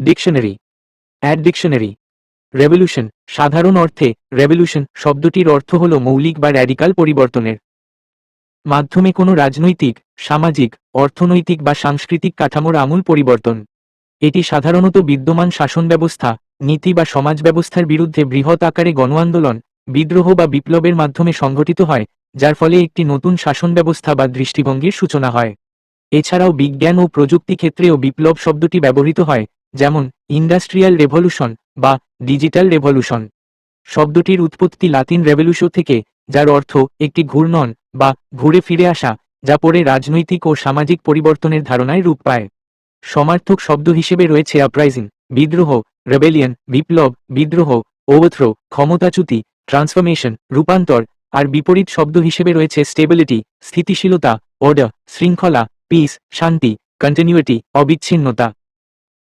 Dictionary add dictionary revolution সাধারণ অর্থে revolution শব্দটির অর্থ হল মৌলিক বা র্যাডিকাল পরিবর্তনের। মাধ্যমে কোনো রাজনৈতিক, সামাজিক, অর্থনৈতিক বা সাংস্কৃতিক কাঠামোর আমূল পরিবর্তন। এটি সাধারণত বিদ্যমান শাসন ব্যবস্থা, নীতি বা সমাজ ব্যবস্থার বিরুদ্ধে বৃহৎ আকারে গণ আন্দোলন, বিদ্রোহ বা বিপ্লবের মাধ্যমে সংঘটিত হয়, যার ফলে একটি নতুন শাসন ব্যবস্থা বা দৃষ্টিভঙ্গির সূচনা হয়। এছাড়াও বিজ্ঞান ও প্রযুক্তি ক্ষেত্রেও বিপ্লব শব্দটি ব্যবহৃত হয় যেমন ইন্ডাস্ট্রিয়াল রেভলিউশন বা ডিজিটাল রেভলিউশন। শব্দটির উৎপত্তি লাতিন রেভলিউশন থেকে, যার অর্থ একটি ঘূর্ণন বা ঘুরে ফিরে আসা, যা পরে রাজনৈতিক ও সামাজিক পরিবর্তনের ধারণায় রূপ পায়। সমার্থক শব্দ হিসেবে রয়েছে আপরাইজিং বিদ্রোহ রেবেলিয়ন বিপ্লব, বিদ্রোহ ওভারথ্রো ক্ষমতাচ্যুতি ট্রান্সফরমেশন রূপান্তর, আর বিপরীত শব্দ হিসেবে রয়েছে স্টেবিলিটি স্থিতিশীলতা অর্ডার শৃঙ্খলা পিস শান্তি কন্টিনিউটি অবিচ্ছিন্নতা।